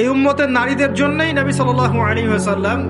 এই উম্মতের নারীদের জন্যই নবী সাল আলী সাল্লাম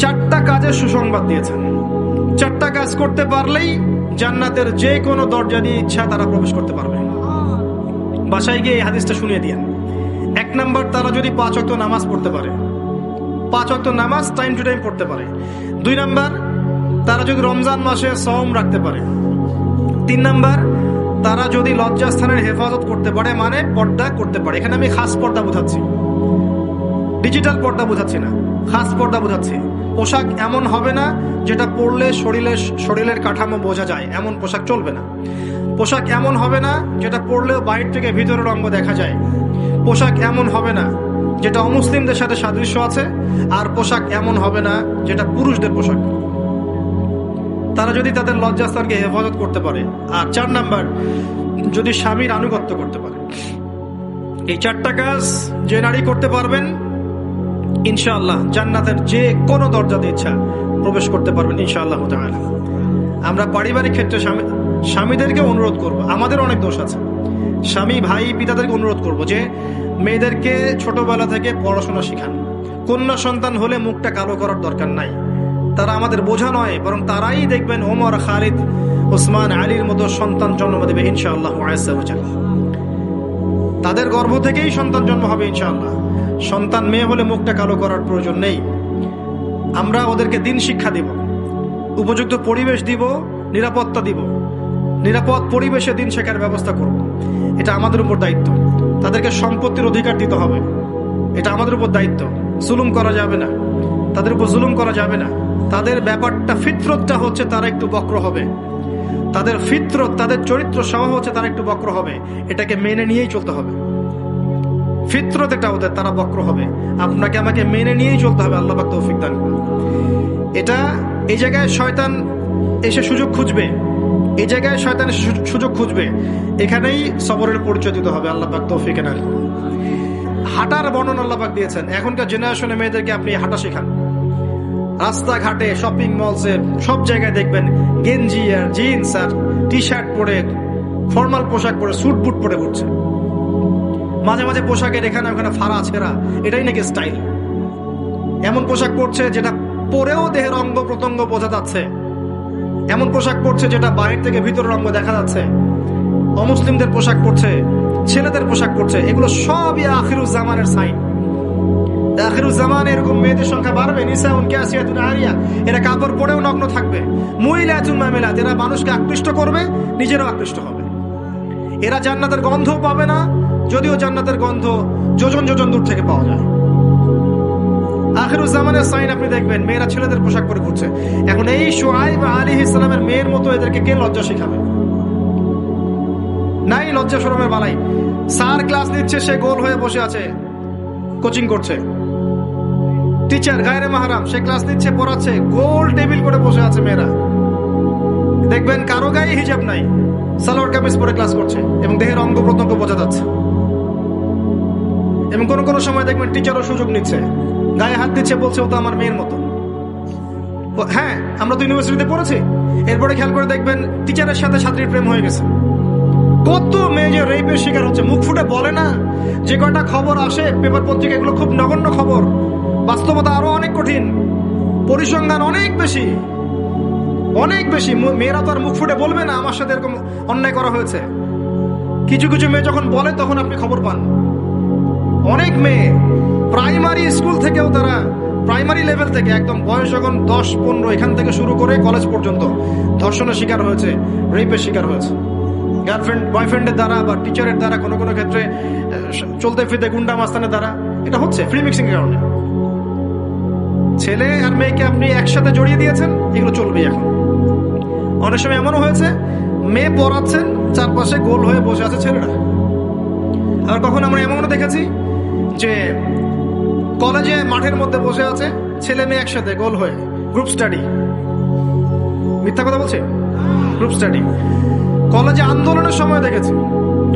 চারটা কাজের সুসংবাদ দিয়েছেন। চারটা কাজ করতে পারলেই জান্নাতের যে কোনো দরজা দিয়ে ইচ্ছা তারা প্রবেশ করতে পারবে। বাসায় গিয়ে এই হাদিসটা শুনিয়ে দিয়েন। এক নাম্বার, তারা যদি পাঁচ অক্ট নামাজ পড়তে পারে, পাঁচ অক্ট নামাজ টাইম টু টাইম পড়তে পারে। দুই নাম্বার, তারা যদি রমজান মাসে সম রাখতে পারে। তিন নাম্বার তারা যদি লজ্জাস্থানের হেফাজত করতে পারে মানে পর্দা করতে পারে। এখানে আমি খাস পর্দা বোঝাচ্ছি। ডিজিটাল পর্দা বোঝাচ্ছি না। খাস পর্দা বোঝাচ্ছি। পোশাক এমন হবে না যেটা পরলে শরীরের শরীরের কাঠামো বোঝা যায়। এমন পোশাক চলবে না। পোশাক এমন হবে না যেটা পরলেও বাইরে থেকে ভিতরের অঙ্গ দেখা যায়। পোশাক এমন হবে না যেটা অমুসলিমদের সাথে সাদৃশ্য আছে, আর পোশাক এমন হবে না যেটা পুরুষদের পোশাক। তারা যদি তাদের লজ্জাস্থানকে হেফাজত করতে পারে। আর চার নাম্বার, যদি স্বামীর আনুগত্য করতে পারে। এই চারটা কাজ যে নারী করতে পারবেন, ইনশাআল্লাহ জান্নাতের যে কোনো দরজাতে ইচ্ছা প্রবেশ করতে পারবেন, ইনশাআল্লাহ তাআলা। আমরা পারিবারিক ক্ষেত্রে স্বামী, স্বামীদেরকে অনুরোধ করব। আমাদের অনেক দোষ আছে। স্বামী, ভাই, পিতাদেরকে অনুরোধ করব যে, মেয়েদেরকে ছোটবেলা থেকে পড়াশোনা শেখান। কন্যা সন্তান হলে মুখটা কালো করার দরকার নাই। তারা আমাদের বোঝা নয়, বরং তারাই দেখবেন ওমর, খালিদ, ওসমান, আলীর মতো সন্তান জন্ম দেবে ইনশাআল্লাহ তাদের গর্ভ থেকেই সন্তান জন্ম হবে ইনশাআল্লাহ। সন্তান মেয়ে হলে মুখটা কালো করার প্রয়োজন নেই। আমরা ওদেরকে দিন শিক্ষা দিব, উপযুক্ত পরিবেশ দিব, নিরাপত্তা দিব। নিরাপদ পরিবেশে দিন শেখার ব্যবস্থা করব। এটা আমাদের উপর দায়িত্ব। তাদেরকে সম্পত্তির অধিকার দিতে হবে। এটা আমাদের উপর দায়িত্ব। জুলুম করা যাবে না। তাদের উপর জুলুম করা যাবে না। তাদের ব্যাপারটা ফিতরতটা হচ্ছে তারা একটু বক্র হবে। তাদের ফিতরত, তাদের চরিত্র স্বভাব হচ্ছে তারা একটু বক্র হবে। এটাকে মেনে নিয়েই চলতে হবে। ফিতরত এটা ওদের তারা বক্র হবে। আপনাকে আমাকে মেনে নিয়েই চলতে হবে, আল্লাহ তৌফিক দান। এটা এই জায়গায় শয়তান এসে সুযোগ খুঁজবে। এই জায়গায় শয়তান এসে সুযোগ খুঁজবে। এখানেই সবরের পরিচয় দিতে হবে, আল্লাহ পাক তৌফিক না হাঁটার বর্ণনা আল্লাহ পাক দিয়েছেন। এখনকার জেনারেশনে মেয়েদেরকে আপনি হাঁটা শেখান। রাস্তাঘাটে শপিং মলসে সব জায়গায় দেখবেন গেঞ্জি আর জিন্স আর টি শার্ট পরে ফর্মাল পোশাক পরে স্যুট বুট পরে ঘুরছে মাঝে মাঝে পোশাকের এখানে ওখানে ফাড়া ছেঁড়া, এটাই নাকি স্টাইল এমন পোশাক পরছে যেটা পরেও দেহের অঙ্গ প্রত্যঙ্গ বোঝা যাচ্ছে। এমন পোশাক পরছে যেটা বাইরে থেকে ভিতরের অঙ্গ দেখা যাচ্ছে। অমুসলিমদের পোশাক পরছে, ছেলেদের পোশাক পরছে, এগুলো সবই আখিরুজ্জামানের সাইন এরকম মেয়েদের সংখ্যা বাড়বে, নিসা উনকে আসিয়াতুন আরিয়া এরা কাপড় পরেও নগ্ন থাকবে। এরা মানুষকে আকৃষ্ট করবে, নিজেরাও আকৃষ্ট হবে। এরা জান্নাতের গন্ধও পাবে না, যদিও জান্নাতের গন্ধ যোজন যোজন দূর থেকে পাওয়া যায়। আখিরুজ্জামানের সাইন আপনি দেখবেন, মেয়েরা ছেলেদের পোশাক পরে ঘুরছে। এখন এই সোহাইব আলী ইসলামের মেয়ের মতো এদেরকে কে লজ্জা শেখাবে? নাই লজ্জা সরমের বালাই। স্যার ক্লাস নিচ্ছে, সে গোল হয়ে বসে আছে। কোচিং করছে। টিচার গায়রে মাহারাম সে ক্লাস নিচ্ছে, পড়াচ্ছে গোল টেবিল করে বসে আছে মেয়েরা। দেখবেন কারও গায়ে হিজাব নাই, সালোয়ার কামিজ পরে ক্লাস করছে, এবং দেহের অঙ্গ প্রত্যঙ্গ বোঝা যাচ্ছে। এবং কোনো কোনো সময় দেখবেন টিচারও সুযোগ নিচ্ছে, গায়ে হাত দিচ্ছে, বলছে, ও তো আমার মেয়ের মতো। হ্যাঁ আমরা তো ইউনিভার্সিটিতে পড়েছি। এরপরে খেয়াল করে দেখবেন টিচারের সাথে ছাত্রীর প্রেম হয়ে গেছে। কত মেয়ে যে রেপের শিকার হচ্ছে, মুখ ফুটে বলে না, যে কয়টা খবর আসে পেপার পত্রিকা এগুলো খুব নগণ্য খবর বাস্তবতা আরও অনেক কঠিন, পরিসংখ্যান অনেক বেশি অনেক বেশি। মেয়েরা তো আর মুখ ফুটে বলবে না আমার সাথে এরকম অন্যায় করা হয়েছে। কিছু কিছু মেয়ে যখন বলে তখন আপনি খবর পান। অনেক মেয়ে প্রাইমারি স্কুল থেকেও তারা, প্রাইমারি লেভেল থেকে একদম বয়স যখন দশ, পনেরো, এখান থেকে শুরু করে কলেজ পর্যন্ত ধর্ষণের শিকার হয়েছে, রেপের শিকার হয়েছে। গার্লফ্রেন্ড, বয়ফ্রেন্ডের দ্বারা বা টিচারের দ্বারা কোনো কোনো ক্ষেত্রে চলতে ফিরতে গুন্ডা মাস্তানের দ্বারা এটা হচ্ছে ফ্রি মিক্সিং কারণে। ছেলে আর মেয়েকে আপনি একসাথে জড়িয়ে দিয়েছেন, এগুলো চলবে এখন। অনেক সময় এমনও হয়েছে, মেয়ে পড়াচ্ছেন, চারপাশে গোল হয়ে বসে আছে ছেলেরা। আর কখন আমরা এমনও দেখেছি যে কলেজে মাঠের মধ্যে বসে আছে ছেলে মেয়ে একসাথে গোল হয়ে গ্রুপ স্টাডি মিথ্যা কথা বলছে? গ্রুপ স্টাডি কলেজে আন্দোলনের সময় দেখেছি।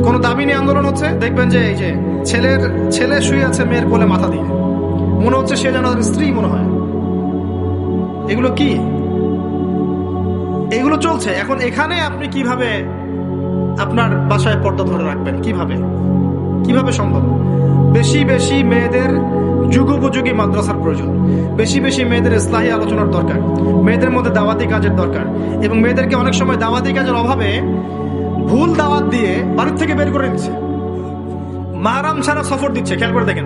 কোনো দাবি নিয়ে আন্দোলন হচ্ছে, দেখবেন যে এই যে ছেলের, ছেলে শুয়ে আছে মেয়ের কোলে মাথা দিয়ে। মনে হচ্ছে সে যেন স্ত্রী মনে হয়। এগুলো কি? এগুলো চলছে। এখন এখানে আপনি কীভাবে আপনার বাসায় পর্দা ধরে রাখবেন? কীভাবে? কীভাবে সম্ভব? বেশি বেশি মেয়েদের যুগোপযোগী মাদ্রাসার প্রয়োজন। বেশি বেশি মেয়েদের ইসলাহী আলোচনার দরকার। মেয়েদের মধ্যে দাওয়াতি কাজের দরকার। এবং মেয়েদেরকে অনেক সময় দাওয়াতি কাজের অভাবে ভুল দাওয়াত দিয়ে বাড়ির থেকে বের করে দিচ্ছে মাহারাম ছাড়া সফর দিচ্ছে। খেয়াল করে দেখেন।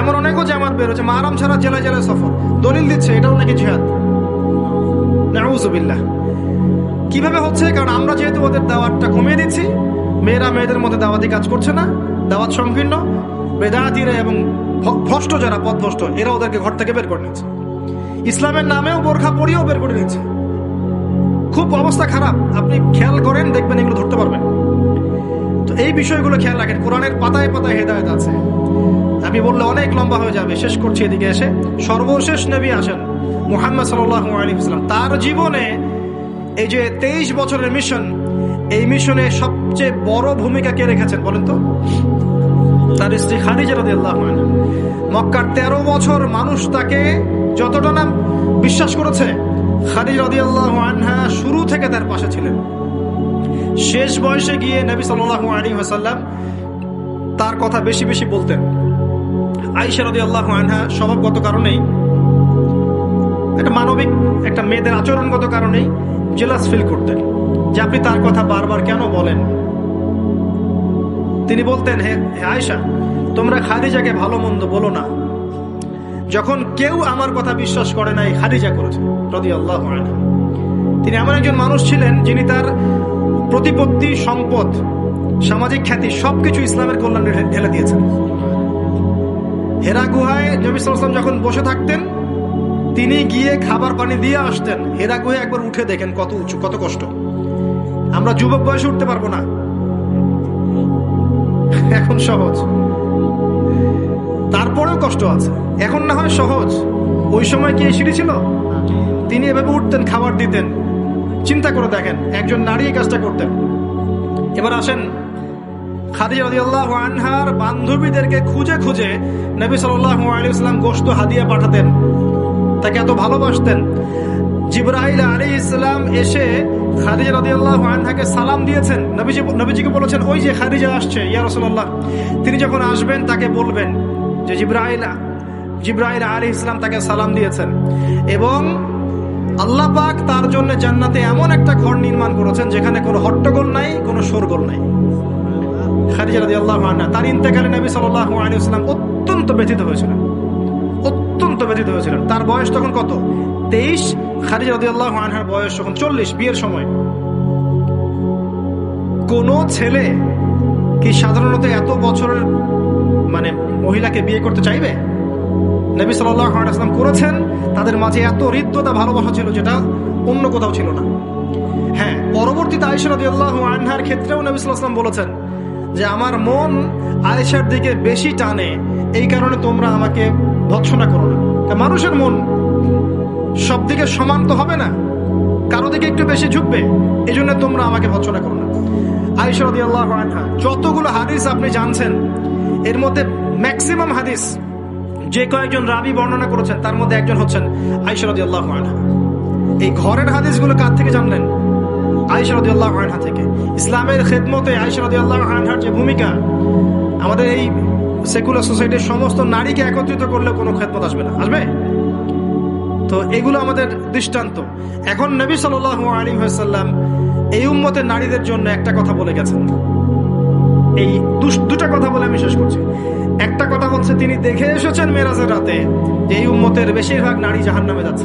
এমন অনেকও জামাত বের হচ্ছে মাহারাম ছাড়া জেলায় জেলায় সফর। দলিল দিচ্ছে, এটাও নাকি জিহাদ? নাউজুবিল্লাহ। কীভাবে হচ্ছে? কারণ আমরা যেহেতু ওদের দাওয়াতটা কমিয়ে দিচ্ছি, মেয়েরা মেয়েদের মধ্যে দাওয়াতি কাজ করছে না, দাওয়াত সংকীর্ণ, বেদাতিরা এবং ভ্রষ্ট যারা পথভ্রষ্ট এরা ওদেরকে ঘর থেকে বের করে নিচ্ছে ইসলামের নামেও বোরখা পরিয়েও বের করে নিচ্ছে খুব অবস্থা খারাপ। আপনি খেয়াল করেন, দেখবেন এগুলো ধরতে পারবেন। তো এই বিষয়গুলো খেয়াল রাখেন। কোরআনের পাতায় পাতায় হেদায়ত আছে। আমি বললে অনেক লম্বা হয়ে যাবে। শেষ করছি এদিকে এসে। সর্বশেষ নবী আসেন মুহাম্মদ সাল্লাহ আলী ইসলাম তার জীবনে এই যে তেইশ বছরের মিশন এই মিশনে সবচেয়ে বড় ভূমিকা কে রেখেছেন বলেন তো? তার স্ত্রী খাদিজা মক্কার তেরো বছর মানুষ তাকে যতটা না বিশ্বাস করেছে, খাদিজ রাদি আল্লাহ আনহা শুরু থেকে তার পাশে ছিলেন। শেষ বয়সে গিয়ে নবী সাল্লাহ আলী হাসাল্লাম তার কথা বেশি বেশি বলতেন। আইসা রাদি আল্লাহ আনহা স্বভাবগত কারণেই, একটা মানবিক, একটা মেয়েদের আচরণগত কারণেই জেলাস ফিল করতেন। যে আপনি তার কথা বারবার কেন বলেন? তিনি বলতেন, হে হে আয়সা তোমরা খাদিজাকে ভালো মন্দ বলো না। যখন কেউ আমার কথা বিশ্বাস করে নাই, খাদিজা করেছে রদি আল্লাহ তিনি এমন একজন মানুষ ছিলেন যিনি তার প্রতিপত্তি, সম্পদ, সামাজিক খ্যাতি সবকিছু ইসলামের কল্যাণে ঢেলে দিয়েছেন। হেরা গুহায় নবী সাল্লাম যখন বসে থাকতেন, তিনি গিয়ে খাবার পানি দিয়ে আসতেন। হেরা গুহে একবার উঠে দেখেন কত উঁচু, কত কষ্ট। আমরা যুবক বয়সে উঠতে পারব না। এখন সহজ। তারপরেও কষ্ট আছে। এখন না হয় সহজ। ওই সময় কি সিঁড়ি ছিল? তিনি এভাবে উঠতেন, খাবার দিতেন। চিন্তা করে দেখেন, একজন নারী এই কাজটা করতেন। এবার আসেন খাদিজা রাদিয়াল্লাহু আনহার বান্ধবীদেরকে খুঁজে খুঁজে নবী সাল্লাল্লাহু আলাইহি ওয়াসাল্লাম গোশত হাদিয়া পাঠাতেন। তাকে এত ভালোবাসতেন। জিব্রাইল আলী ইসলাম এসে খাদিজা রাদিয়াল্লাহু আনহাকে সালাম দিয়েছেন। নবীজি, নবীজিকে বলেছেন, ওই যে খাদিজা আসছে, ইয়া রাসূলুল্লাহ। তিনি যখন আসবেন, তাকে বলবেন যে জিব্রাইল জিব্রাইল আলী ইসলাম তাকে সালাম দিয়েছেন। এবং আল্লাহ পাক তার জন্য জান্নাতে এমন একটা ঘর নির্মাণ করেছেন যেখানে কোনো হট্টগোল নাই, কোনো শোরগোল নাই। খাদিজা রাদিয়াল্লাহু আনহা, তার ইন্তেকালে নবী সাল্লাল্লাহু আলাইহি ওয়াসাল্লাম অত্যন্ত ব্যথিত হয়েছিলেন। অত্যন্ত ব্যথিত হয়েছিলেন। তার বয়স তখন কত? তেইশ। খাদিজা রাদিয়াল্লাহু আনহার বয়স তখন চল্লিশ, বিয়ের সময়। কোন ছেলে কি সাধারণত এত বছরের মানে মহিলাকে বিয়ে করতে চাইবে? নবী আলাইহি করেছেন। তাদের মাঝে এত হৃদ্যতা, ভালোবাসা ছিল যেটা অন্য কোথাও ছিল না। হ্যাঁ পরবর্তীতে রাদিয়াল্লাহু আনহার ক্ষেত্রেও নবী ওয়াসাল্লাম বলেছেন যে আমার মন আয়েশার দিকে বেশি টানে, এই কারণে তোমরা আমাকে ভৎসনা করো না। তা মানুষের মন সব দিকে সমান তো হবে না? কারও দিকে একটু বেশি ঝুঁকবে? এই জন্য তোমরা আমাকে ভৎসনা করো না। আয়েশা রাদিয়াল্লাহু আনহা, যতগুলো হাদিস আপনি জানছেন, এর মধ্যে ম্যাক্সিমাম হাদিস যে কয়েকজন রাবি বর্ণনা করেছেন, তার মধ্যে একজন হচ্ছেন আয়েশা রাদিয়াল্লাহু আনহা। এই ঘরের হাদিসগুলো কার থেকে জানলেন? আয়েশা রাদিয়াল্লাহু আনহা থেকে। ইসলামের খেদমতে আনহার যে ভূমিকা, আমাদের এই সেকুলার সোসাইটির সমস্ত নারীকে একত্রিত কোনো খেদমত আসবে না। আসবে? তো এগুলো আমাদের দৃষ্টান্ত। এখন নবী আলাইহি ওয়াসাল্লাম এই উম্মতের নারীদের জন্য একটা কথা বলে গেছেন। এই দুটা কথা বলে আমি শেষ করছি। একটা কথা হচ্ছে তিনি দেখে এসেছেন মেরাজের রাতে এই উম্মতের বেশিরভাগ নারী জাহান্নামে যাচ্ছে।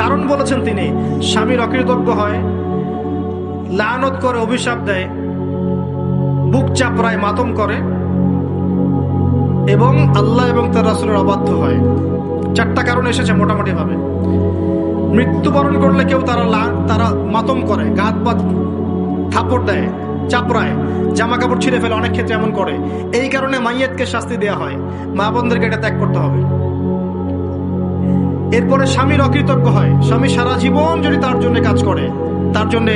কারণ বলেছেন তিনি স্বামীর অকৃতজ্ঞ হয়, লানত করে, অভিশাপ দেয়, বুক চাপড়ায়, মাতম করে, এবং আল্লাহ এবং তার রাসুলের অবাধ্য হয়। চারটা কারণ এসেছে মোটামুটি ভাবে মৃত্যুবরণ করলে কেউ তারা তারা মাতম করে, গাত পাত থাপড় দেয়, চাপড়ায় জামা কাপড় ছিঁড়ে ফেলে, অনেক ক্ষেত্রে এমন করে। এই কারণে মাইয়াতকে শাস্তি দেওয়া হয়। মা বোনদেরকে এটা ত্যাগ করতে হবে। এরপরে স্বামীর অকৃতজ্ঞ হয়। স্বামী সারা জীবন যদি তার জন্য কাজ করে, তার জন্য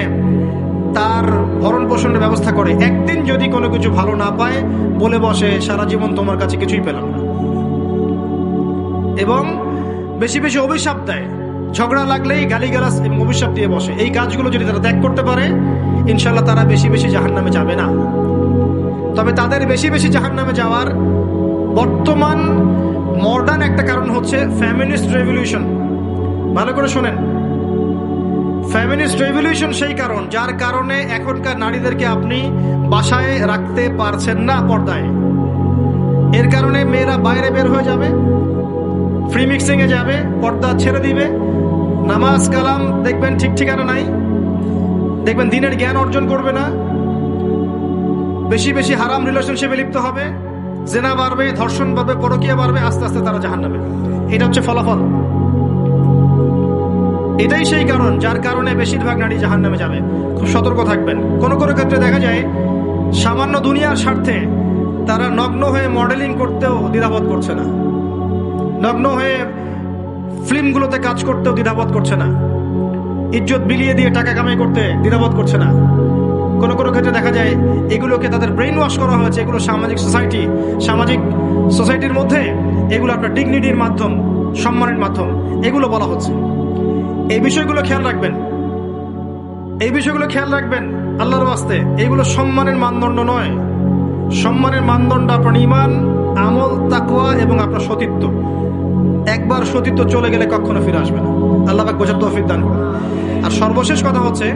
তার ভরণ পোষণের ব্যবস্থা করে। একদিন যদি কোনো কিছু ভালো না পায়, বলে বসে, সারা জীবন তোমার কাছে কিছুই পেলাম না। এবং বেশি বেশি অভিশাপ দেয়। ঝগড়া লাগলেই গালিগালাজ এবং অভিশাপ দিয়ে বসে। এই কাজগুলো যদি তারা ত্যাগ করতে পারে ইনশাল্লাহ তারা বেশি বেশি জাহান্নামে যাবে না। তবে তাদের বেশি বেশি জাহান নামে যাওয়ার বর্তমান মডার্ন একটা কারণ হচ্ছে ফ্যামিনিস্ট রেভলিউশন ভালো করে শোনেন। ফ্যামিনিস্ট রেভলিউশন সেই কারণ, যার কারণে এখনকার নারীদেরকে আপনি বাসায় রাখতে পারছেন না পর্দায়। এর কারণে মেয়েরা বাইরে বের হয়ে যাবে ফ্রি মিক্সিং এ যাবে, পর্দা ছেড়ে দিবে। নামাজ, কালাম দেখবেন ঠিক ঠিকানা নাই। দেখবেন দিনের জ্ঞান অর্জন করবে না। বেশি বেশি হারাম রিলেশনশিপে লিপ্ত হবে। জেনা বাড়বে, ধর্ষণ বাড়বে, পরকিয়া বাড়বে, আস্তে আস্তে তারা জাহান নামে এটা হচ্ছে ফলাফল। এটাই সেই কারণ যার কারণে বেশিরভাগ নারী জাহান নামে যাবে। খুব সতর্ক থাকবেন। কোনো কোনো ক্ষেত্রে দেখা যায়, সামান্য দুনিয়ার স্বার্থে তারা নগ্ন হয়ে মডেলিং করতেও দ্বিধাবোধ করছে না। নগ্ন হয়ে ফিল্মগুলোতে কাজ করতেও দ্বিধাবোধ করছে না। ইজ্জত বিলিয়ে দিয়ে টাকা কামাই করতে দ্বিধাবোধ করছে না। কোনো কোনো ক্ষেত্রে দেখা যায় এগুলোকে তাদের ব্রেন ওয়াশ করা হয়েছে, এগুলো সামাজিক সোসাইটি সামাজিক সোসাইটির মধ্যে এগুলো আপনার ডিগনিটির মাধ্যম, সম্মানের মাধ্যম, এগুলো বলা হচ্ছে। এই বিষয়গুলো খেয়াল রাখবেন। এই বিষয়গুলো খেয়াল রাখবেন আল্লাহর বাস্তে এগুলো সম্মানের মানদণ্ড নয়। সম্মানের মানদণ্ড আপনার ইমান আমল তাকুয়া এবং আপনার সতীত্ব। একবার সতীত্ব চলে গেলে কখনো ফিরে আসবে না। আল্লাহ বোঝার তৌফিক দান করুন। আর সর্বশেষ কথা হচ্ছে